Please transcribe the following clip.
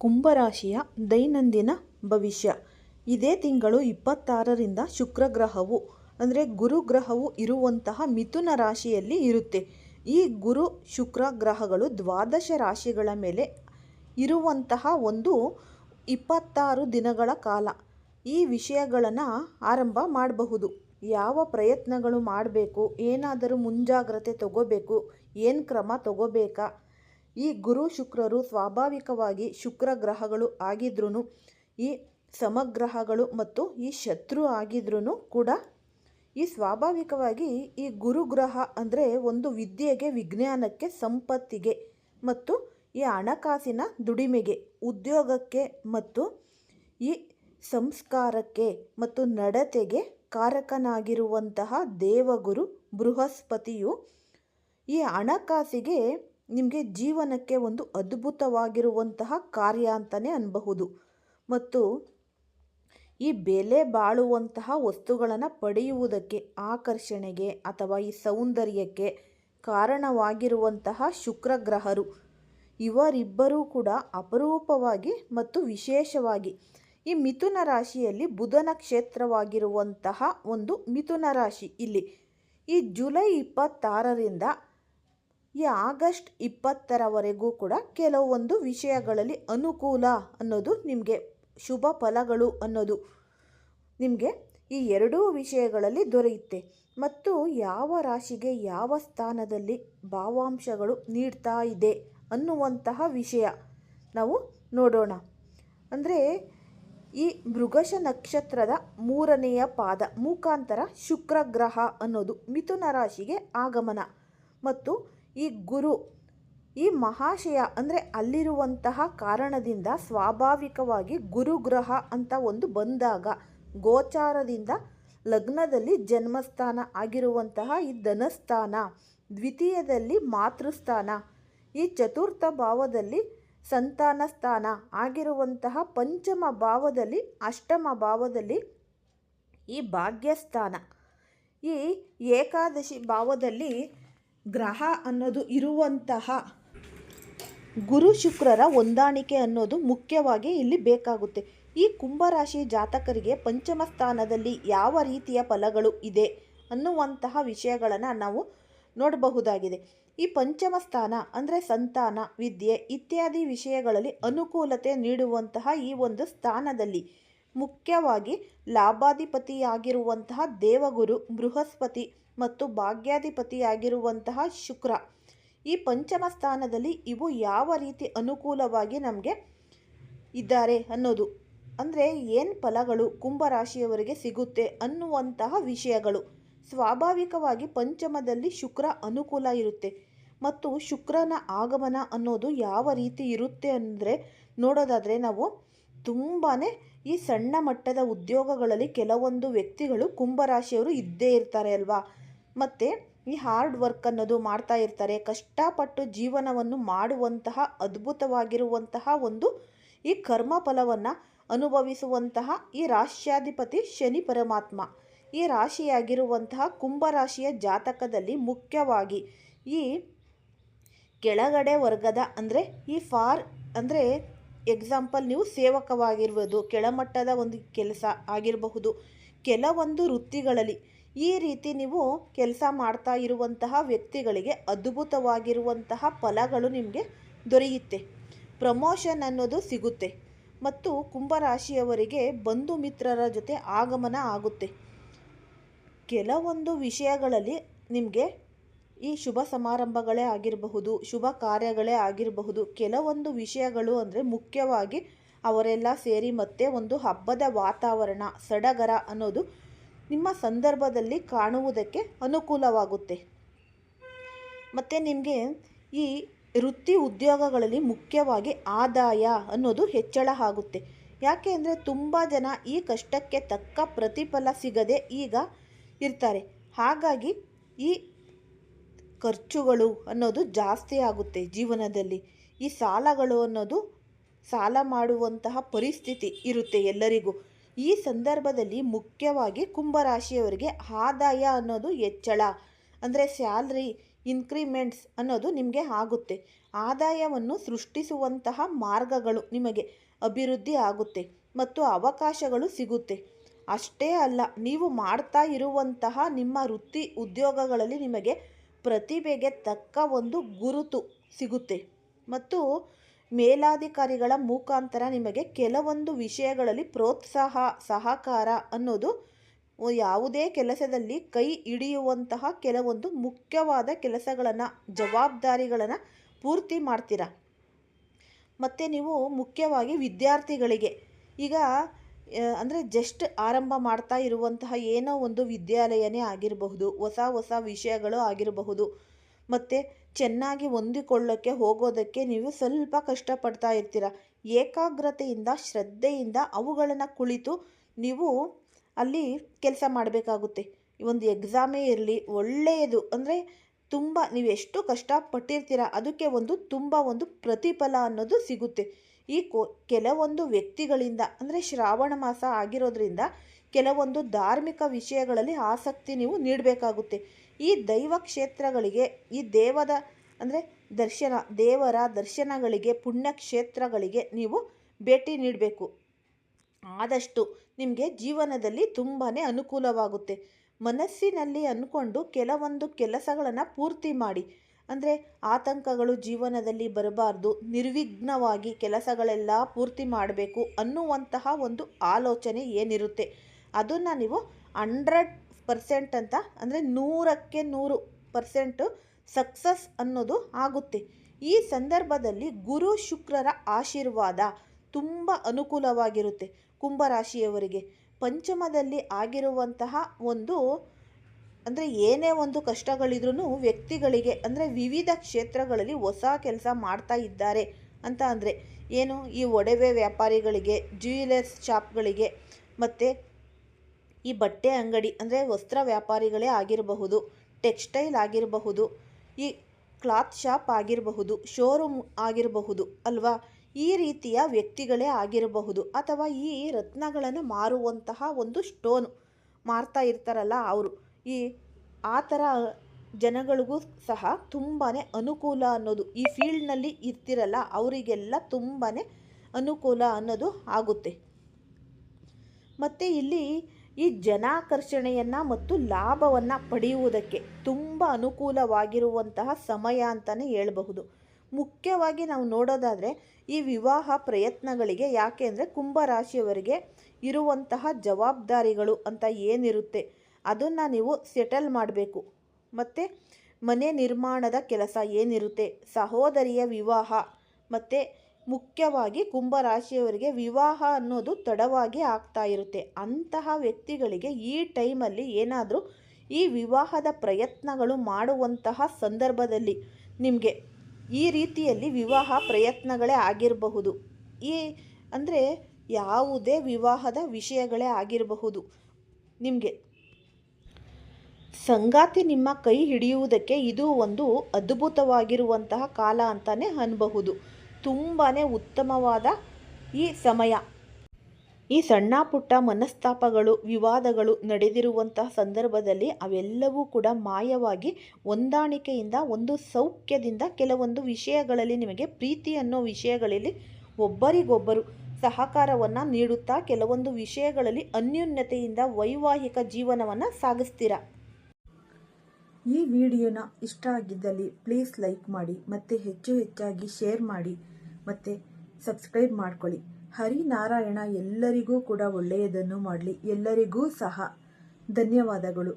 ಕುಂಭರಾಶಿಯ ದೈನಂದಿನ ಭವಿಷ್ಯ. ಇದೇ ತಿಂಗಳು ಇಪ್ಪತ್ತಾರರಿಂದ ಶುಕ್ರ ಗ್ರಹವು ಅಂದರೆ ಗುರು ಗ್ರಹವು ಇರುವಂತಹ ಮಿಥುನ ರಾಶಿಯಲ್ಲಿ ಇರುತ್ತೆ. ಈ ಗುರು ಶುಕ್ರ ಗ್ರಹಗಳು ದ್ವಾದಶ ರಾಶಿಗಳ ಮೇಲೆ ಇರುವಂತಹ ಒಂದು ಇಪ್ಪತ್ತಾರು ದಿನಗಳ ಕಾಲ. ಈ ವಿಷಯಗಳನ್ನು ಆರಂಭ ಮಾಡಬಹುದು. ಯಾವ ಪ್ರಯತ್ನಗಳು ಮಾಡಬೇಕು, ಏನಾದರೂ ಮುಂಜಾಗ್ರತೆ ತಗೋಬೇಕು, ಏನು ಕ್ರಮ ತಗೋಬೇಕಾ ಈ ಗುರು ಶುಕ್ರರು ಸ್ವಾಭಾವಿಕವಾಗಿ ಶುಕ್ರ ಗ್ರಹಗಳು ಆಗಿದ್ರೂ ಈ ಸಮಗ್ರಹಗಳು ಮತ್ತು ಈ ಶತ್ರು ಆಗಿದ್ರೂ ಕೂಡ ಈ ಸ್ವಾಭಾವಿಕವಾಗಿ ಈ ಗುರುಗ್ರಹ ಅಂದರೆ ಒಂದು ವಿದ್ಯೆಗೆ, ವಿಜ್ಞಾನಕ್ಕೆ, ಸಂಪತ್ತಿಗೆ ಮತ್ತು ಈ ಹಣಕಾಸಿನ ದುಡಿಮೆಗೆ, ಉದ್ಯೋಗಕ್ಕೆ ಮತ್ತು ಈ ಸಂಸ್ಕಾರಕ್ಕೆ ಮತ್ತು ನಡತೆಗೆ ಕಾರಕನಾಗಿರುವಂತಹ ದೇವಗುರು ಬೃಹಸ್ಪತಿಯು ಈ ಹಣಕಾಸಿಗೆ ನಿಮಗೆ ಜೀವನಕ್ಕೆ ಒಂದು ಅದ್ಭುತವಾಗಿರುವಂತಹ ಕಾರ್ಯ ಅಂತಲೇ ಅನ್ನಬಹುದು ಮತ್ತು ಈ ಬೆಲೆ ಬಾಳುವಂತಹ ವಸ್ತುಗಳನ್ನು ಪಡೆಯುವುದಕ್ಕೆ, ಆಕರ್ಷಣೆಗೆ ಅಥವಾ ಈ ಸೌಂದರ್ಯಕ್ಕೆ ಕಾರಣವಾಗಿರುವಂತಹ ಶುಕ್ರಗ್ರಹರು. ಇವರಿಬ್ಬರೂ ಕೂಡ ಅಪರೂಪವಾಗಿ ಮತ್ತು ವಿಶೇಷವಾಗಿ ಈ ಮಿಥುನ ರಾಶಿಯಲ್ಲಿ ಬುಧನ ಕ್ಷೇತ್ರವಾಗಿರುವಂತಹ ಒಂದು ಮಿಥುನ ರಾಶಿ ಇಲ್ಲಿ. ಈ ಜುಲೈ ಇಪ್ಪತ್ತಾರರಿಂದ ಈ ಆಗಸ್ಟ್ ಇಪ್ಪತ್ತರವರೆಗೂ ಕೂಡ ಕೆಲವೊಂದು ವಿಷಯಗಳಲ್ಲಿ ಅನುಕೂಲ ಅನ್ನೋದು ನಿಮಗೆ ಶುಭ ಫಲಗಳು ಅನ್ನೋದು ನಿಮಗೆ ಈ ಎರಡೂ ವಿಷಯಗಳಲ್ಲಿ ದೊರೆಯುತ್ತೆ. ಮತ್ತು ಯಾವ ರಾಶಿಗೆ ಯಾವ ಸ್ಥಾನದಲ್ಲಿ ಭಾವಾಂಶಗಳು ನೀಡ್ತಾ ಇದೆ ಅನ್ನುವಂತಹ ವಿಷಯ ನಾವು ನೋಡೋಣ. ಅಂದರೆ ಈ ಮೃಗಶ ನಕ್ಷತ್ರದ ಮೂರನೆಯ ಪಾದ ಮುಖಾಂತರ ಶುಕ್ರ ಗ್ರಹ ಅನ್ನೋದು ಮಿಥುನ ರಾಶಿಗೆ ಆಗಮನ. ಮತ್ತು ಈ ಗುರು, ಈ ಮಹಾಶಯ ಅಂದರೆ ಅಲ್ಲಿರುವಂತಹ ಕಾರಣದಿಂದ ಸ್ವಾಭಾವಿಕವಾಗಿ ಗುರುಗ್ರಹ ಅಂತ ಒಂದು ಬಂದಾಗ, ಗೋಚಾರದಿಂದ ಲಗ್ನದಲ್ಲಿ ಜನ್ಮಸ್ಥಾನ ಆಗಿರುವಂತಹ ಈ ಧನಸ್ಥಾನ, ದ್ವಿತೀಯದಲ್ಲಿ ಮಾತೃಸ್ಥಾನ, ಈ ಚತುರ್ಥ ಭಾವದಲ್ಲಿ ಸಂತಾನ ಸ್ಥಾನ ಆಗಿರುವಂತಹ ಪಂಚಮ ಭಾವದಲ್ಲಿ ಅಷ್ಟಮ ಭಾವದಲ್ಲಿ ಈ ಭಾಗ್ಯಸ್ಥಾನ. ಈ ಏಕಾದಶಿ ಭಾವದಲ್ಲಿ ಗ್ರಹ ಅನ್ನೋದು ಇರುವಂತಹ ಗುರು ಶುಕ್ರರ ಹೊಂದಾಣಿಕೆ ಅನ್ನೋದು ಮುಖ್ಯವಾಗಿ ಇಲ್ಲಿ ಬೇಕಾಗುತ್ತೆ. ಈ ಕುಂಭರಾಶಿ ಜಾತಕರಿಗೆ ಪಂಚಮ ಸ್ಥಾನದಲ್ಲಿ ಯಾವ ರೀತಿಯ ಫಲಗಳು ಇದೆ ಅನ್ನುವಂತಹ ವಿಷಯಗಳನ್ನು ನಾವು ನೋಡಬಹುದಾಗಿದೆ. ಈ ಪಂಚಮ ಸ್ಥಾನ ಅಂದರೆ ಸಂತಾನ, ವಿದ್ಯೆ ಇತ್ಯಾದಿ ವಿಷಯಗಳಲ್ಲಿ ಅನುಕೂಲತೆ ನೀಡುವಂತಹ ಈ ಒಂದು ಸ್ಥಾನದಲ್ಲಿ ಮುಖ್ಯವಾಗಿ ಲಾಭಾಧಿಪತಿಯಾಗಿರುವಂತಹ ದೇವಗುರು, ಬೃಹಸ್ಪತಿ ಮತ್ತು ಭಾಗ್ಯಾಧಿಪತಿಯಾಗಿರುವಂತಹ ಶುಕ್ರ. ಈ ಪಂಚಮ ಸ್ಥಾನದಲ್ಲಿ ಇವು ಯಾವ ರೀತಿ ಅನುಕೂಲವಾಗಿ ನಮಗೆ ಇದ್ದಾರೆ ಅನ್ನೋದು. ಅಂದರೆ ಏನು ಫಲಗಳು ಕುಂಭರಾಶಿಯವರಿಗೆ ಸಿಗುತ್ತೆ ಅನ್ನುವಂತಹ ವಿಷಯಗಳು. ಸ್ವಾಭಾವಿಕವಾಗಿ ಪಂಚಮದಲ್ಲಿ ಶುಕ್ರ ಅನುಕೂಲ ಇರುತ್ತೆ. ಮತ್ತು ಶುಕ್ರನ ಆಗಮನ ಅನ್ನೋದು ಯಾವ ರೀತಿ ಇರುತ್ತೆ ಅಂದರೆ ನೋಡೋದಾದರೆ ನಾವು ತುಂಬಾ ಈ ಸಣ್ಣ ಮಟ್ಟದ ಉದ್ಯೋಗಗಳಲ್ಲಿ ಕೆಲವೊಂದು ವ್ಯಕ್ತಿಗಳು ಕುಂಭರಾಶಿಯವರು ಇದ್ದೇ ಇರ್ತಾರೆ ಅಲ್ವಾ? ಮತ್ತು ಈ ಹಾರ್ಡ್ ವರ್ಕ್ ಅನ್ನೋದು ಮಾಡ್ತಾ ಇರ್ತಾರೆ, ಕಷ್ಟಪಟ್ಟು ಜೀವನವನ್ನು ಮಾಡುವಂತಹ, ಅದ್ಭುತವಾಗಿರುವಂತಹ ಒಂದು ಈ ಕರ್ಮ ಫಲವನ್ನು ಅನುಭವಿಸುವಂತಹ ಈ ರಾಶ್ಯಾಧಿಪತಿ ಶನಿ ಪರಮಾತ್ಮ. ಈ ರಾಶಿಯಾಗಿರುವಂತಹ ಕುಂಭರಾಶಿಯ ಜಾತಕದಲ್ಲಿ ಮುಖ್ಯವಾಗಿ ಈ ಕೆಳಗಡೆ ವರ್ಗದ ಅಂದರೆ ಈ ಫಾರ್ ಅಂದರೆ ಎಕ್ಸಾಂಪಲ್ ನೀವು ಸೇವಕವಾಗಿರ್ಬೋದು ಕೆಳಮಟ್ಟದ ಒಂದು ಕೆಲಸ ಆಗಿರಬಹುದು. ಕೆಲವೊಂದು ವೃತ್ತಿಗಳಲ್ಲಿ ಈ ರೀತಿ ನೀವು ಕೆಲಸ ಮಾಡ್ತಾ ಇರುವಂತಹ ವ್ಯಕ್ತಿಗಳಿಗೆ ಅದ್ಭುತವಾಗಿರುವಂತಹ ಫಲಗಳು ನಿಮಗೆ ದೊರೆಯುತ್ತೆ. ಪ್ರಮೋಷನ್ ಅನ್ನೋದು ಸಿಗುತ್ತೆ. ಮತ್ತು ಕುಂಭರಾಶಿಯವರಿಗೆ ಬಂಧು ಮಿತ್ರರ ಜೊತೆ ಆಗಮನ ಆಗುತ್ತೆ. ಕೆಲವೊಂದು ವಿಷಯಗಳಲ್ಲಿ ನಿಮಗೆ ಈ ಶುಭ ಸಮಾರಂಭಗಳೇ ಆಗಿರಬಹುದು, ಶುಭ ಕಾರ್ಯಗಳೇ ಆಗಿರಬಹುದು. ಕೆಲವೊಂದು ವಿಷಯಗಳು ಅಂದರೆ ಮುಖ್ಯವಾಗಿ ಅವರೆಲ್ಲ ಸೇರಿ ಮತ್ತೆ ಒಂದು ಹಬ್ಬದ ವಾತಾವರಣ, ಸಡಗರ ಅನ್ನೋದು ನಿಮ್ಮ ಸಂದರ್ಭದಲ್ಲಿ ಕಾಣುವುದಕ್ಕೆ ಅನುಕೂಲವಾಗುತ್ತೆ. ಮತ್ತು ನಿಮಗೆ ಈ ವೃತ್ತಿ ಉದ್ಯೋಗಗಳಲ್ಲಿ ಮುಖ್ಯವಾಗಿ ಆದಾಯ ಅನ್ನೋದು ಹೆಚ್ಚಳ ಆಗುತ್ತೆ. ಯಾಕೆ ಅಂದರೆ ತುಂಬ ಜನ ಈ ಕಷ್ಟಕ್ಕೆ ತಕ್ಕ ಪ್ರತಿಫಲ ಸಿಗದೆ ಈಗ ಇರ್ತಾರೆ. ಹಾಗಾಗಿ ಈ ಖರ್ಚುಗಳು ಅನ್ನೋದು ಜಾಸ್ತಿ ಆಗುತ್ತೆ ಜೀವನದಲ್ಲಿ. ಈ ಸಾಲಗಳು ಅನ್ನೋದು ಸಾಲ ಮಾಡುವಂತಹ ಪರಿಸ್ಥಿತಿ ಇರುತ್ತೆ ಎಲ್ಲರಿಗೂ. ಈ ಸಂದರ್ಭದಲ್ಲಿ ಮುಖ್ಯವಾಗಿ ಕುಂಭರಾಶಿಯವರಿಗೆ ಆದಾಯ ಅನ್ನೋದು ಹೆಚ್ಚಳ. ಅಂದರೆ ಸ್ಯಾಲ್ರಿ ಇನ್ಕ್ರಿಮೆಂಟ್ಸ್ ಅನ್ನೋದು ನಿಮಗೆ ಆಗುತ್ತೆ. ಆದಾಯವನ್ನು ಸೃಷ್ಟಿಸುವಂತಹ ಮಾರ್ಗಗಳು ನಿಮಗೆ ಅಭಿವೃದ್ಧಿ ಆಗುತ್ತೆ ಮತ್ತು ಅವಕಾಶಗಳು ಸಿಗುತ್ತೆ. ಅಷ್ಟೇ ಅಲ್ಲ, ನೀವು ಮಾಡ್ತಾ ಇರುವಂತಹ ನಿಮ್ಮ ವೃತ್ತಿ ಉದ್ಯೋಗಗಳಲ್ಲಿ ನಿಮಗೆ ಪ್ರತಿಭೆಗೆ ತಕ್ಕ ಒಂದು ಗುರುತು ಸಿಗುತ್ತೆ. ಮತ್ತು ಮೇಲಾಧಿಕಾರಿಗಳ ಮುಖಾಂತರ ನಿಮಗೆ ಕೆಲವೊಂದು ವಿಷಯಗಳಲ್ಲಿ ಪ್ರೋತ್ಸಾಹ, ಸಹಕಾರ ಅನ್ನೋದು ಯಾವುದೇ ಕೆಲಸದಲ್ಲಿ ಕೈ ಹಿಡಿಯುವಂತಹ ಕೆಲವೊಂದು ಮುಖ್ಯವಾದ ಕೆಲಸಗಳನ್ನು, ಜವಾಬ್ದಾರಿಗಳನ್ನು ಪೂರ್ತಿ ಮಾಡ್ತೀರಾ? ಮತ್ತು ನೀವು ಮುಖ್ಯವಾಗಿ ವಿದ್ಯಾರ್ಥಿಗಳಿಗೆ ಈಗ ಅಂದರೆ ಜಸ್ಟ್ ಆರಂಭ ಮಾಡ್ತಾ ಇರುವಂತಹ ಏನೋ ಒಂದು ವಿದ್ಯಾಲಯನೇ ಆಗಿರಬಹುದು, ಹೊಸ ಹೊಸ ವಿಷಯಗಳು ಆಗಿರಬಹುದು. ಮತ್ತು ಚೆನ್ನಾಗಿ ಹೊಂದಿಕೊಳ್ಳೋಕ್ಕೆ ಹೋಗೋದಕ್ಕೆ ನೀವು ಸ್ವಲ್ಪ ಕಷ್ಟಪಡ್ತಾ ಇರ್ತೀರ. ಏಕಾಗ್ರತೆಯಿಂದ, ಶ್ರದ್ಧೆಯಿಂದ ಅವುಗಳನ್ನು ಕುಳಿತು ನೀವು ಅಲ್ಲಿ ಕೆಲಸ ಮಾಡಬೇಕಾಗುತ್ತೆ. ಒಂದು ಎಕ್ಸಾಮೇ ಇರಲಿ ಒಳ್ಳೆಯದು ಅಂದರೆ ತುಂಬ ನೀವು ಎಷ್ಟು ಕಷ್ಟಪಟ್ಟಿರ್ತೀರ, ಅದಕ್ಕೆ ಒಂದು ತುಂಬ ಒಂದು ಪ್ರತಿಫಲ ಅನ್ನೋದು ಸಿಗುತ್ತೆ. ಈ ಕೊ, ಕೆಲವೊಂದು ವ್ಯಕ್ತಿಗಳಿಂದ, ಅಂದರೆ ಶ್ರಾವಣ ಮಾಸ ಆಗಿರೋದ್ರಿಂದ ಕೆಲವೊಂದು ಧಾರ್ಮಿಕ ವಿಷಯಗಳಲ್ಲಿ ಆಸಕ್ತಿ ನೀವು ನೀಡಬೇಕಾಗುತ್ತೆ. ಈ ದೈವ ಕ್ಷೇತ್ರಗಳಿಗೆ, ಈ ದೇವದ, ಅಂದರೆ ದರ್ಶನ, ದೇವರ ದರ್ಶನಗಳಿಗೆ ಪುಣ್ಯಕ್ಷೇತ್ರಗಳಿಗೆ ನೀವು ಭೇಟಿ ನೀಡಬೇಕು. ಆದಷ್ಟು ನಿಮಗೆ ಜೀವನದಲ್ಲಿ ತುಂಬಾ ಅನುಕೂಲವಾಗುತ್ತೆ. ಮನಸ್ಸಿನಲ್ಲಿ ಅಂದ್ಕೊಂಡು ಕೆಲವೊಂದು ಕೆಲಸಗಳನ್ನು ಪೂರ್ತಿ ಮಾಡಿ. ಅಂದರೆ ಆತಂಕಗಳು ಜೀವನದಲ್ಲಿ ಬರಬಾರ್ದು, ನಿರ್ವಿಘ್ನವಾಗಿ ಕೆಲಸಗಳೆಲ್ಲ ಪೂರ್ತಿ ಮಾಡಬೇಕು ಅನ್ನುವಂತಹ ಒಂದು ಆಲೋಚನೆ ಏನಿರುತ್ತೆ? ಅದನ್ನು ನೀವು ಹಂಡ್ರೆಡ್ ಪರ್ಸೆಂಟ್ ಅಂತ ಅಂದರೆ ನೂರಕ್ಕೆ ನೂರು ಪರ್ಸೆಂಟು ಸಕ್ಸಸ್ ಅನ್ನೋದು ಆಗುತ್ತೆ. ಈ ಸಂದರ್ಭದಲ್ಲಿ ಗುರು ಶುಕ್ರರ ಆಶೀರ್ವಾದ ತುಂಬ ಅನುಕೂಲವಾಗಿರುತ್ತೆ ಕುಂಭರಾಶಿಯವರಿಗೆ. ಪಂಚಮದಲ್ಲಿ ಆಗಿರುವಂತಹ ಒಂದು, ಅಂದರೆ ಏನೇ ಒಂದು ಕಷ್ಟಗಳಿದ್ರೂ ವ್ಯಕ್ತಿಗಳಿಗೆ, ಅಂದರೆ ವಿವಿಧ ಕ್ಷೇತ್ರಗಳಲ್ಲಿ ಹೊಸ ಕೆಲಸ ಮಾಡ್ತಾ ಇದ್ದಾರೆ ಅಂತ ಅಂದರೆ, ಏನು ಈ ಒಡವೆ ವ್ಯಾಪಾರಿಗಳಿಗೆ ಜ್ಯುವೆಲರ್ಸ್ ಶಾಪ್ಗಳಿಗೆ ಮತ್ತು ಈ ಬಟ್ಟೆ ಅಂಗಡಿ, ಅಂದರೆ ವಸ್ತ್ರ ವ್ಯಾಪಾರಿಗಳೇ ಆಗಿರಬಹುದು ಟೆಕ್ಸ್ಟೈಲ್ ಆಗಿರಬಹುದು, ಈ ಕ್ಲಾತ್ ಶಾಪ್ ಆಗಿರಬಹುದು ಶೋರೂಮ್ ಆಗಿರಬಹುದು, ಅಲ್ವಾ? ಈ ರೀತಿಯ ವ್ಯಕ್ತಿಗಳೇ ಆಗಿರಬಹುದು ಅಥವಾ ಈ ರತ್ನಗಳನ್ನು ಮಾರುವಂತಹ ಒಂದು ಸ್ಟೋನ್. ಮಾರ್ತಾ ಇರ್ತಾರಲ್ಲ ಅವರು. ಈ ಆ ಥರ ಜನಗಳಿಗೂ ಸಹ ತುಂಬಾ ಅನುಕೂಲ ಅನ್ನೋದು ಈ ಫೀಲ್ಡ್ನಲ್ಲಿ ಇರ್ತಿರಲ್ಲ ಅವರಿಗೆಲ್ಲ ತುಂಬಾ ಅನುಕೂಲ ಅನ್ನೋದು ಆಗುತ್ತೆ. ಮತ್ತು ಇಲ್ಲಿ ಈ ಜನಾಕರ್ಷಣೆಯನ್ನು ಮತ್ತು ಲಾಭವನ್ನು ಪಡೆಯುವುದಕ್ಕೆ ತುಂಬ ಅನುಕೂಲವಾಗಿರುವಂತಹ ಸಮಯ ಅಂತಲೇ ಹೇಳಬಹುದು. ಮುಖ್ಯವಾಗಿ ನಾವು ನೋಡೋದಾದರೆ ಈ ವಿವಾಹ ಪ್ರಯತ್ನಗಳಿಗೆ ಯಾಕೆ ಅಂದರೆ ಕುಂಭರಾಶಿಯವರಿಗೆ ಇರುವಂತಹ ಜವಾಬ್ದಾರಿಗಳು ಅಂತ ಏನಿರುತ್ತೆ ಅದನ್ನು ನೀವು ಸೆಟಲ್ ಮಾಡಬೇಕು. ಮತ್ತು ಮನೆ ನಿರ್ಮಾಣದ ಕೆಲಸ ಏನಿರುತ್ತೆ? ಸಹೋದರಿಯ ವಿವಾಹ. ಮತ್ತು ಮುಖ್ಯವಾಗಿ ಕುಂಭರಾಶಿಯವರಿಗೆ ವಿವಾಹ ಅನ್ನೋದು ತಡವಾಗಿ ಆಗ್ತಾ ಇರುತ್ತೆ. ಅಂತಹ ವ್ಯಕ್ತಿಗಳಿಗೆ ಈ ಟೈಮಲ್ಲಿ ಏನಾದರೂ ಈ ವಿವಾಹದ ಪ್ರಯತ್ನಗಳು ಮಾಡುವಂತಹ ಸಂದರ್ಭದಲ್ಲಿ ನಿಮಗೆ ಈ ರೀತಿಯಲ್ಲಿ ವಿವಾಹ ಪ್ರಯತ್ನಗಳೇ ಆಗಿರಬಹುದು. ಈ ಅಂದರೆ ಯಾವುದೇ ವಿವಾಹದ ವಿಷಯಗಳೇ ಆಗಿರಬಹುದು. ನಿಮಗೆ? ಸಂಗಾತಿ ನಿಮ್ಮ ಕೈ ಹಿಡಿಯುವುದಕ್ಕೆ ಇದು ಒಂದು ಅದ್ಭುತವಾಗಿರುವಂತಹ ಕಾಲ ಅಂತಲೇ ಅನ್ಬಹುದು. ತುಂಬಾ ಉತ್ತಮವಾದ ಈ ಸಮಯ. ಈ ಸಣ್ಣ ಪುಟ್ಟ ಮನಸ್ತಾಪಗಳು, ವಿವಾದಗಳು ನಡೆದಿರುವಂತಹ ಸಂದರ್ಭದಲ್ಲಿ ಅವೆಲ್ಲವೂ ಕೂಡ ಮಾಯವಾಗಿ ಹೊಂದಾಣಿಕೆಯಿಂದ, ಒಂದು ಸೌಖ್ಯದಿಂದ ಕೆಲವೊಂದು ವಿಷಯಗಳಲ್ಲಿ ನಿಮಗೆ ಪ್ರೀತಿ ಅನ್ನೋ ವಿಷಯಗಳಲ್ಲಿ ಒಬ್ಬರಿಗೊಬ್ಬರು ಸಹಕಾರವನ್ನು ನೀಡುತ್ತಾ ಕೆಲವೊಂದು ವಿಷಯಗಳಲ್ಲಿ ಅನ್ಯೋನ್ಯತೆಯಿಂದ ವೈವಾಹಿಕ ಜೀವನವನ್ನು ಸಾಗಿಸ್ತೀರಾ. ಈ ವಿಡಿಯೋನ ಇಷ್ಟ ಆಗಿದ್ದಲ್ಲಿ ಪ್ಲೀಸ್ ಲೈಕ್ ಮಾಡಿ, ಮತ್ತು ಹೆಚ್ಚು ಹೆಚ್ಚಾಗಿ ಶೇರ್ ಮಾಡಿ, ಮತ್ತು ಸಬ್ಸ್ಕ್ರೈಬ್ ಮಾಡ್ಕೊಳ್ಳಿ. ಹರಿನಾರಾಯಣ ಎಲ್ಲರಿಗೂ ಕೂಡ ಒಳ್ಳೆಯದನ್ನು ಮಾಡಲಿ. ಎಲ್ಲರಿಗೂ ಸಹ ಧನ್ಯವಾದಗಳು.